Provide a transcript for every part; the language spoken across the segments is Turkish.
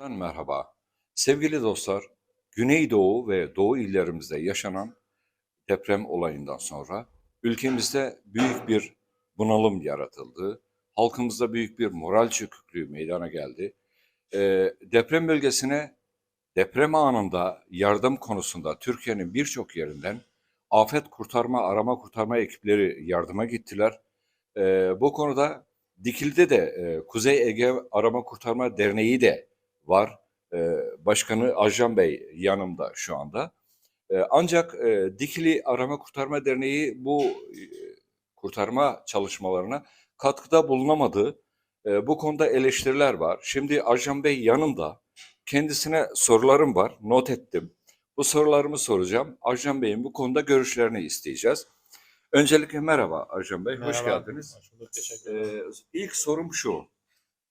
Merhaba. Sevgili dostlar, Güneydoğu ve Doğu illerimizde yaşanan deprem olayından sonra ülkemizde büyük bir bunalım yaratıldı. Halkımızda büyük bir moral çöküklüğü meydana geldi. Ee, deprem bölgesine deprem anında yardım konusunda Türkiye'nin birçok yerinden afet kurtarma, arama kurtarma ekipleri yardıma gittiler. Ee, bu konuda Dikili'de de e, Kuzey Ege Arama Kurtarma Derneği de var. Ee, Başkanı Ajan Bey yanımda şu anda. Ee, Ancak e, Dikili Arama Kurtarma Derneği bu e, kurtarma çalışmalarına katkıda bulunamadı. E, Bu konuda eleştiriler var. Şimdi Ajan Bey yanımda. Kendisine sorularım var. Not ettim. Bu sorularımı soracağım. Ajan Bey'in bu konuda görüşlerini isteyeceğiz. Öncelikle merhaba Ajan Bey. Hoş Merhaba. geldiniz. Hoş bulduk, teşekkür ederim. Ee, ilk sorum şu.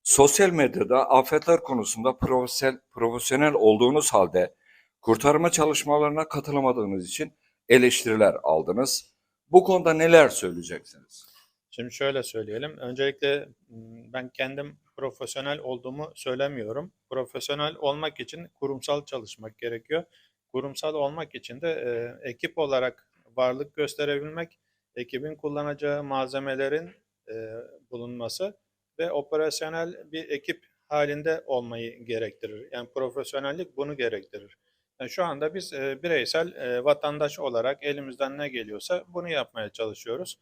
Sosyal medyada afetler konusunda profesyonel, profesyonel olduğunuz halde kurtarma çalışmalarına katılamadığınız için eleştiriler aldınız. Bu konuda neler söyleyeceksiniz? Şimdi şöyle söyleyelim. Öncelikle m, ben kendim profesyonel olduğumu söylemiyorum. Profesyonel olmak için kurumsal çalışmak gerekiyor. Kurumsal olmak için de e, ekip olarak varlık gösterebilmek, ekibin kullanacağı malzemelerin e, bulunması ve operasyonel bir ekip halinde olmayı gerektirir. Yani profesyonellik bunu gerektirir. Yani şu anda biz e, bireysel e, vatandaş olarak elimizden ne geliyorsa bunu yapmaya çalışıyoruz.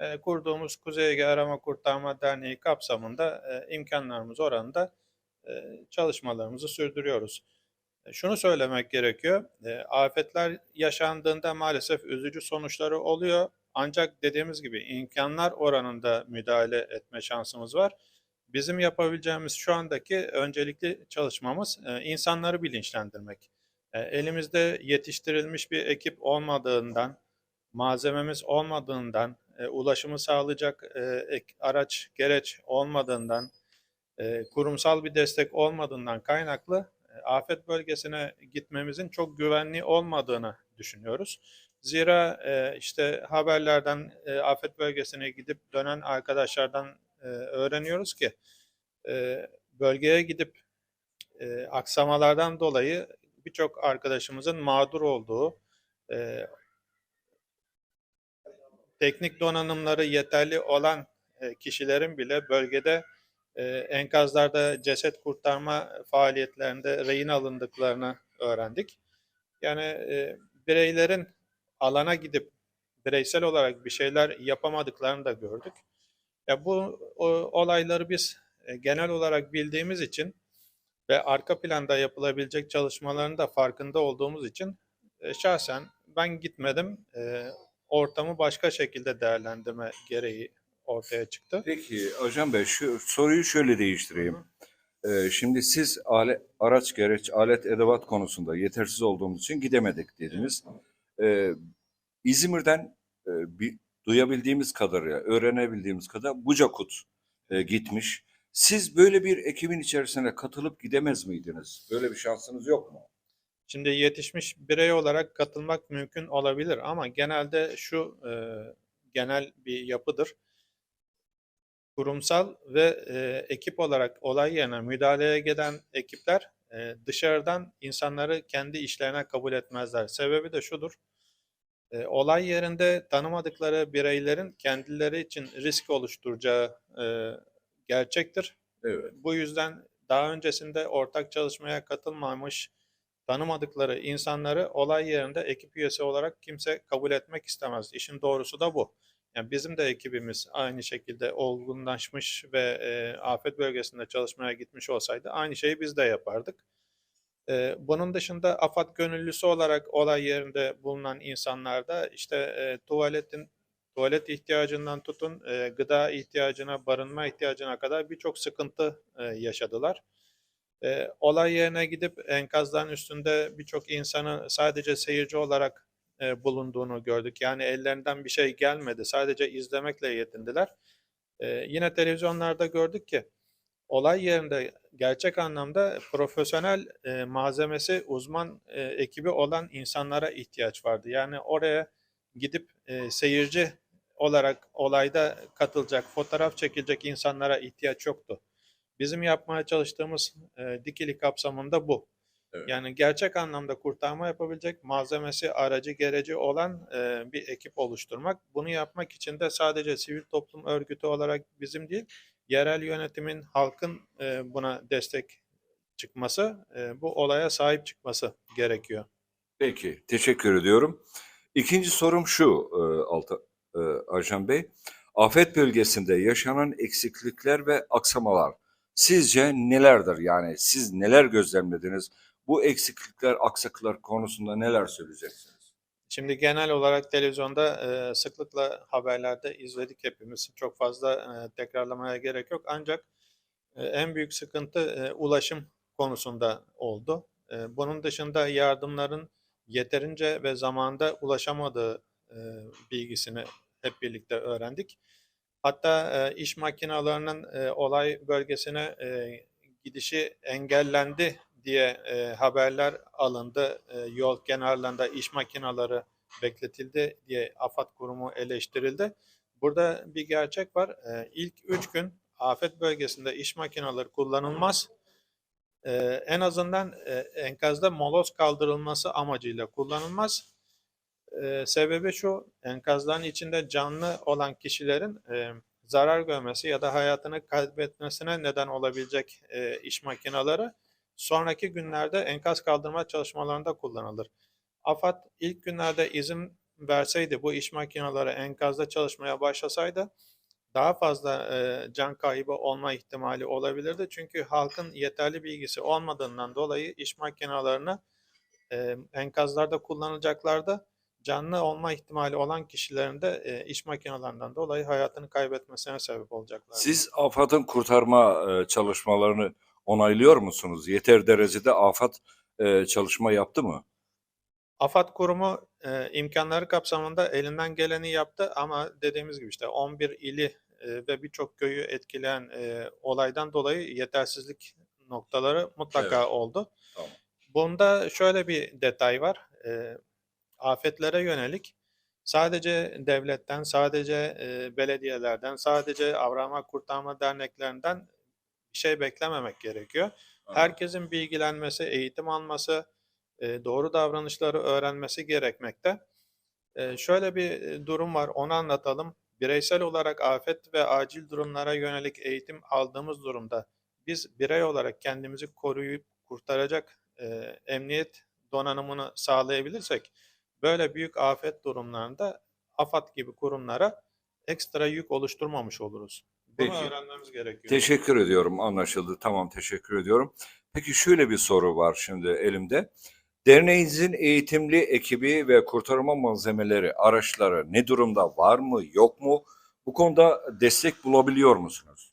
E, kurduğumuz Kuzey Ege Arama Kurtarma Derneği kapsamında e, imkanlarımız oranında e, çalışmalarımızı sürdürüyoruz. E, Şunu söylemek gerekiyor, e, afetler yaşandığında maalesef üzücü sonuçları oluyor. Ancak dediğimiz gibi imkanlar oranında müdahale etme şansımız var. Bizim yapabileceğimiz şu andaki öncelikli çalışmamız e, insanları bilinçlendirmek. E, Elimizde yetiştirilmiş bir ekip olmadığından, malzememiz olmadığından, e, ulaşımı sağlayacak araç, gereç olmadığından, kurumsal bir destek olmadığından kaynaklı afet bölgesine gitmemizin çok güvenli olmadığını düşünüyoruz. Zira e, işte haberlerden e, afet bölgesine gidip dönen arkadaşlardan e, öğreniyoruz ki e, bölgeye gidip e, aksamalardan dolayı birçok arkadaşımızın mağdur olduğu, e, teknik donanımları yeterli olan e, kişilerin bile bölgede e, enkazlarda ceset kurtarma faaliyetlerinde rehin alındıklarını öğrendik. Yani e, bireylerin alana gidip bireysel olarak bir şeyler yapamadıklarını da gördük. Ya bu o, olayları biz e, genel olarak bildiğimiz için ve arka planda yapılabilecek çalışmaların da farkında olduğumuz için e, şahsen ben gitmedim. E, ortamı başka şekilde değerlendirme gereği ortaya çıktı. Peki Ajan Bey şu soruyu şöyle değiştireyim. Ee, şimdi siz alet, araç gereç, alet edevat konusunda yetersiz olduğumuz için gidemedik dediniz. Ee, İzmir'den e, bir, duyabildiğimiz kadarıyla, öğrenebildiğimiz kadar Bucakut e, gitmiş. Siz böyle bir ekibin içerisine katılıp gidemez miydiniz? Böyle bir şansınız yok mu? Şimdi yetişmiş birey olarak katılmak mümkün olabilir ama genelde şu e, genel bir yapıdır. Kurumsal ve e, ekip olarak olay yerine müdahaleye gelen ekipler e, dışarıdan insanları kendi işlerine kabul etmezler. Sebebi de şudur. E, olay yerinde tanımadıkları bireylerin kendileri için risk oluşturacağı e, gerçektir. Evet. Bu yüzden daha öncesinde ortak çalışmaya katılmamış, tanımadıkları insanları olay yerinde ekip üyesi olarak kimse kabul etmek istemez. İşin doğrusu da bu. Yani bizim de ekibimiz aynı şekilde olgunlaşmış ve e, afet bölgesinde çalışmaya gitmiş olsaydı aynı şeyi biz de yapardık. E, bunun dışında AFAD gönüllüsü olarak olay yerinde bulunan insanlar da işte e, tuvaletin tuvalet ihtiyacından tutun e, gıda ihtiyacına, barınma ihtiyacına kadar birçok sıkıntı e, yaşadılar. E, olay yerine gidip enkazların üstünde birçok insanı sadece seyirci olarak e, bulunduğunu gördük. Yani ellerinden bir şey gelmedi. Sadece izlemekle yetindiler. E, yine televizyonlarda gördük ki olay yerinde gerçek anlamda profesyonel e, malzemesi, uzman e, ekibi olan insanlara ihtiyaç vardı. Yani oraya gidip e, seyirci olarak olayda katılacak, fotoğraf çekilecek insanlara ihtiyaç yoktu. Bizim yapmaya çalıştığımız e, Dikili kapsamında bu. Evet. Yani gerçek anlamda kurtarma yapabilecek malzemesi, aracı, gereci olan e, bir ekip oluşturmak. Bunu yapmak için de sadece sivil toplum örgütü olarak bizim değil, yerel yönetimin, halkın e, buna destek çıkması, e, bu olaya sahip çıkması gerekiyor. Peki, teşekkür ediyorum. İkinci sorum şu e, Alta, e, Arjan Bey. Afet bölgesinde yaşanan eksiklikler ve aksamalar sizce nelerdir? Yani siz neler gözlemlediniz? Bu eksiklikler, aksaklıklar konusunda neler söyleyeceksiniz? Şimdi genel olarak televizyonda e, sıklıkla haberlerde izledik hepimiz. Çok fazla e, tekrarlamaya gerek yok. Ancak e, en büyük sıkıntı e, ulaşım konusunda oldu. E, bunun dışında yardımların yeterince ve zamanda ulaşamadığı e, bilgisini hep birlikte öğrendik. Hatta e, iş makinalarının e, olay bölgesine e, gidişi engellendi diye e, haberler alındı. E, yol kenarlarında iş makinaları bekletildi diye AFAD kurumu eleştirildi. Burada bir gerçek var. E, ilk üç gün afet bölgesinde iş makineleri kullanılmaz. E, en azından e, enkazda moloz kaldırılması amacıyla kullanılmaz. E, sebebi şu, enkazların içinde canlı olan kişilerin e, zarar görmesi ya da hayatını kaybetmesine neden olabilecek e, iş makineleri sonraki günlerde enkaz kaldırma çalışmalarında kullanılır. AFAD ilk günlerde izin verseydi bu iş makineleri enkazda çalışmaya başlasaydı daha fazla e, can kaybı olma ihtimali olabilirdi. Çünkü halkın yeterli bilgisi olmadığından dolayı iş makinelerini e, enkazlarda kullanacaklardı. Canlı olma ihtimali olan kişilerin de e, iş makinelerinden dolayı hayatını kaybetmesine sebep olacaklar. Siz AFAD'ın kurtarma e, çalışmalarını onaylıyor musunuz? Yeter derecede AFAD e, çalışma yaptı mı? AFAD kurumu e, imkanları kapsamında elinden geleni yaptı ama dediğimiz gibi işte 11 ili e, ve birçok köyü etkileyen e, olaydan dolayı yetersizlik noktaları mutlaka Evet. oldu. Tamam. Bunda şöyle bir detay var. E, afetlere yönelik sadece devletten, sadece e, belediyelerden, sadece Avrama Kurtarma Derneklerinden şey beklememek gerekiyor. Herkesin bilgilenmesi, eğitim alması, e, doğru davranışları öğrenmesi gerekmekte. E, Şöyle bir e, durum var, onu anlatalım. Bireysel olarak afet ve acil durumlara yönelik eğitim aldığımız durumda biz birey olarak kendimizi koruyup kurtaracak e, emniyet donanımını sağlayabilirsek böyle büyük afet durumlarında AFAD gibi kurumlara ekstra yük oluşturmamış oluruz. Bunu Peki. öğrenmemiz gerekiyor. Teşekkür ediyorum. Anlaşıldı. Tamam teşekkür ediyorum. Peki şöyle bir soru var şimdi elimde. Derneğinizin eğitimli ekibi ve kurtarma malzemeleri, araçları ne durumda? Var mı, yok mu? Bu konuda destek bulabiliyor musunuz?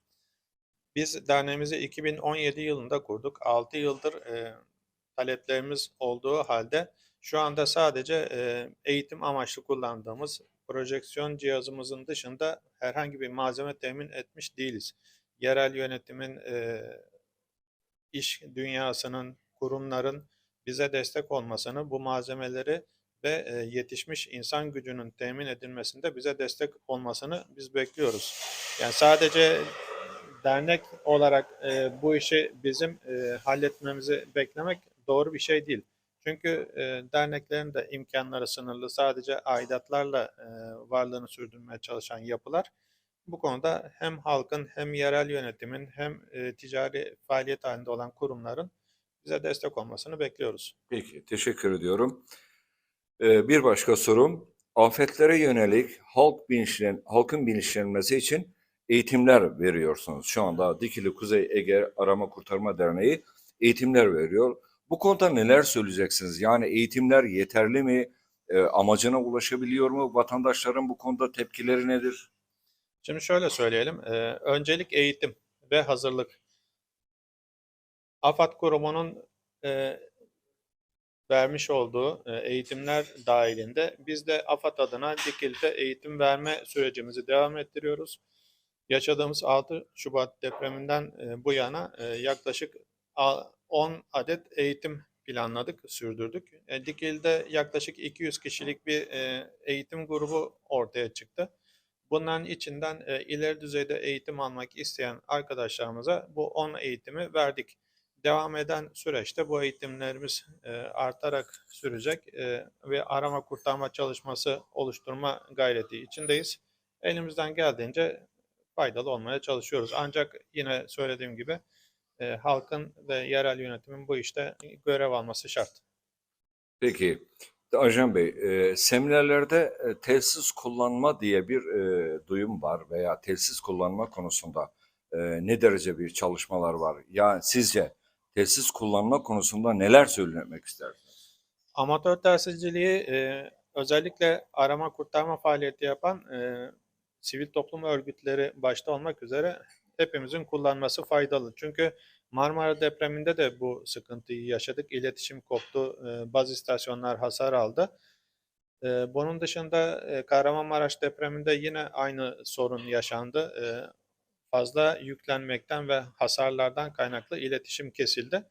Biz derneğimizi 2017 yılında kurduk. 6 yıldır e, taleplerimiz olduğu halde şu anda sadece e, eğitim amaçlı kullandığımız projeksiyon cihazımızın dışında herhangi bir malzeme temin etmiş değiliz. Yerel yönetimin, e, iş dünyasının, kurumların bize destek olmasını, bu malzemeleri ve e, yetişmiş insan gücünün temin edilmesinde bize destek olmasını biz bekliyoruz. Yani sadece dernek olarak e, bu işi bizim e, halletmemizi beklemek doğru bir şey değil. Çünkü e, derneklerin de imkanları sınırlı. Sadece aidatlarla e, varlığını sürdürmeye çalışan yapılar. Bu konuda hem halkın hem yerel yönetimin hem e, ticari faaliyet halinde olan kurumların bize destek olmasını bekliyoruz. Peki, teşekkür ediyorum. Ee, bir başka sorum, afetlere yönelik halk bilinçlen, halkın bilinçlenmesi için eğitimler veriyorsunuz. Şu anda Dikili Kuzey Ege Arama Kurtarma Derneği eğitimler veriyor. Bu konuda neler söyleyeceksiniz? Yani eğitimler yeterli mi? Ee, amacına ulaşabiliyor mu? Vatandaşların bu konuda tepkileri nedir? Şimdi şöyle söyleyelim. e, öncelik eğitim ve hazırlık. AFAD kurumunun e, vermiş olduğu e, eğitimler dahilinde biz de AFAD adına Dikili'de eğitim verme sürecimizi devam ettiriyoruz. Yaşadığımız 6 Şubat depreminden e, bu yana e, yaklaşık 10 adet eğitim planladık, sürdürdük. E, Dikili'de yaklaşık 200 kişilik bir e, eğitim grubu ortaya çıktı. Bunların içinden e, ileri düzeyde eğitim almak isteyen arkadaşlarımıza bu 10 eğitimi verdik. Devam eden süreçte bu eğitimlerimiz e, artarak sürecek e, ve arama kurtarma çalışması oluşturma gayreti içindeyiz. Elimizden geldiğince faydalı olmaya çalışıyoruz. Ancak yine söylediğim gibi e, halkın ve yerel yönetimin bu işte görev alması şart. Peki, Ajan Bey, e, seminerlerde e, telsiz kullanma diye bir e, duyum var veya telsiz kullanma konusunda e, ne derece bir çalışmalar var? Yani sizce telsiz kullanma konusunda neler söylemek istersiniz? Amatör telsizciliği e, özellikle arama kurtarma faaliyeti yapan e, sivil toplum örgütleri başta olmak üzere hepimizin kullanması faydalı. Çünkü Marmara depreminde de bu sıkıntıyı yaşadık. İletişim koptu, e, baz istasyonlar hasar aldı. E, bunun dışında e, Kahramanmaraş depreminde yine aynı sorun yaşandı. Fazla yüklenmekten ve hasarlardan kaynaklı iletişim kesildi.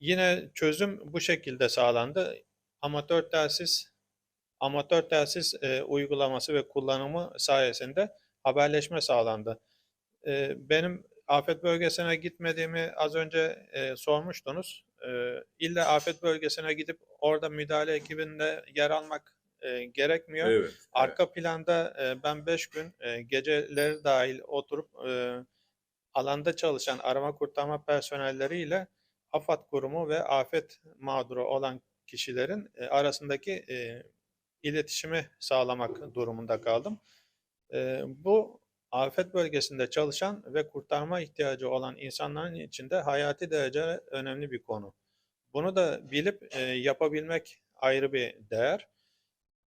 Yine çözüm bu şekilde sağlandı. Amatör telsiz amatör telsiz uygulaması ve kullanımı sayesinde haberleşme sağlandı. E, benim afet bölgesine gitmediğimi az önce e, sormuştunuz. E, illa afet bölgesine gidip orada müdahale ekibinde yer almak e, gerekmiyor. Evet. Arka planda e, ben 5 gün e, geceleri dahil oturup e, alanda çalışan arama kurtarma personelleriyle AFAD kurumu ve afet mağduru olan kişilerin e, arasındaki e, iletişimi sağlamak durumunda kaldım. Bu afet bölgesinde çalışan ve kurtarma ihtiyacı olan insanların içinde hayati derece önemli bir konu. Bunu da bilip yapabilmek ayrı bir değer.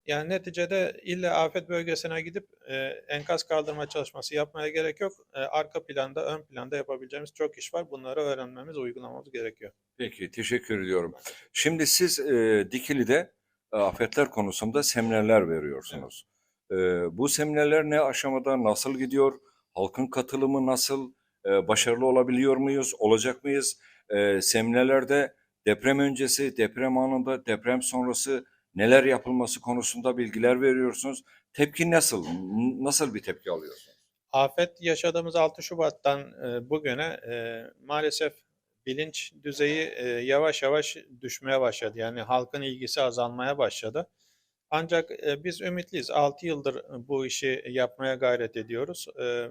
Yani neticede illa afet bölgesine gidip e, enkaz kaldırma çalışması yapmaya gerek yok. E, arka planda, ön planda yapabileceğimiz çok iş var. Bunları öğrenmemiz, uygulamamız gerekiyor. Peki, teşekkür ediyorum. Şimdi siz e, Dikili'de afetler konusunda seminerler veriyorsunuz. E, bu seminerler ne aşamada, nasıl gidiyor? Halkın katılımı nasıl? E, başarılı olabiliyor muyuz? Olacak mıyız? E, seminerlerde deprem öncesi, deprem anında, deprem sonrası neler yapılması konusunda bilgiler veriyorsunuz. Tepki nasıl? Nasıl bir tepki alıyorsunuz? Afet yaşadığımız 6 Şubat'tan e, bugüne e, maalesef bilinç düzeyi e, yavaş yavaş düşmeye başladı. Yani halkın ilgisi azalmaya başladı. Ancak e, biz ümitliyiz. 6 yıldır bu işi yapmaya gayret ediyoruz. E,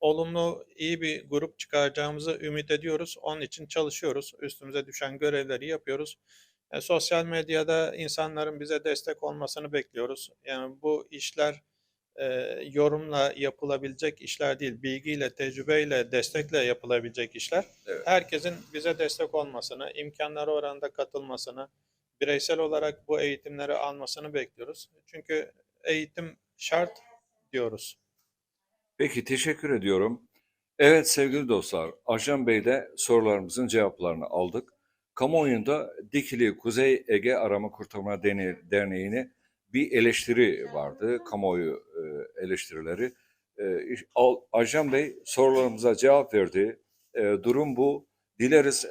olumlu, iyi bir grup çıkaracağımızı ümit ediyoruz. Onun için çalışıyoruz. Üstümüze düşen görevleri yapıyoruz. E, sosyal medyada insanların bize destek olmasını bekliyoruz. Yani bu işler e, yorumla yapılabilecek işler değil, bilgiyle, tecrübeyle, destekle yapılabilecek işler. Evet. Herkesin bize destek olmasını, imkanları oranında katılmasını, bireysel olarak bu eğitimleri almasını bekliyoruz. Çünkü eğitim şart diyoruz. Peki teşekkür ediyorum. Evet sevgili dostlar, Ajan Bey'de sorularımızın cevaplarını aldık. Kamuoyunda Dikili Kuzey Ege Arama Kurtarma Derne- Derneği'ne bir eleştiri vardı, kamuoyu e, eleştirileri. E, Ajan Bey sorularımıza cevap verdi. E, Durum bu. Dileriz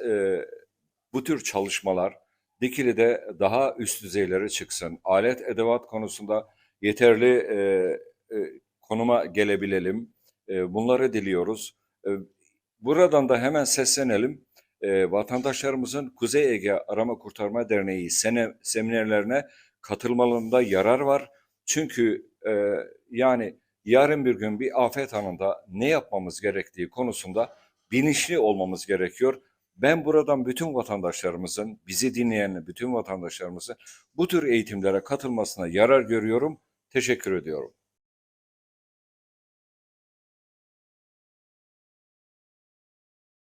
bu tür çalışmalar Dikili'de daha üst düzeylere çıksın. Alet edevat konusunda yeterli e, e, konuma gelebilelim. E, bunları diliyoruz. E, buradan da hemen seslenelim. E, vatandaşlarımızın Kuzey Ege Arama Kurtarma Derneği sene, seminerlerine katılmalarında yarar var. Çünkü e, yani yarın bir gün bir afet anında ne yapmamız gerektiği konusunda bilinçli olmamız gerekiyor. Ben buradan bütün vatandaşlarımızın, bizi dinleyen bütün vatandaşlarımızın bu tür eğitimlere katılmasına yarar görüyorum. Teşekkür ediyorum.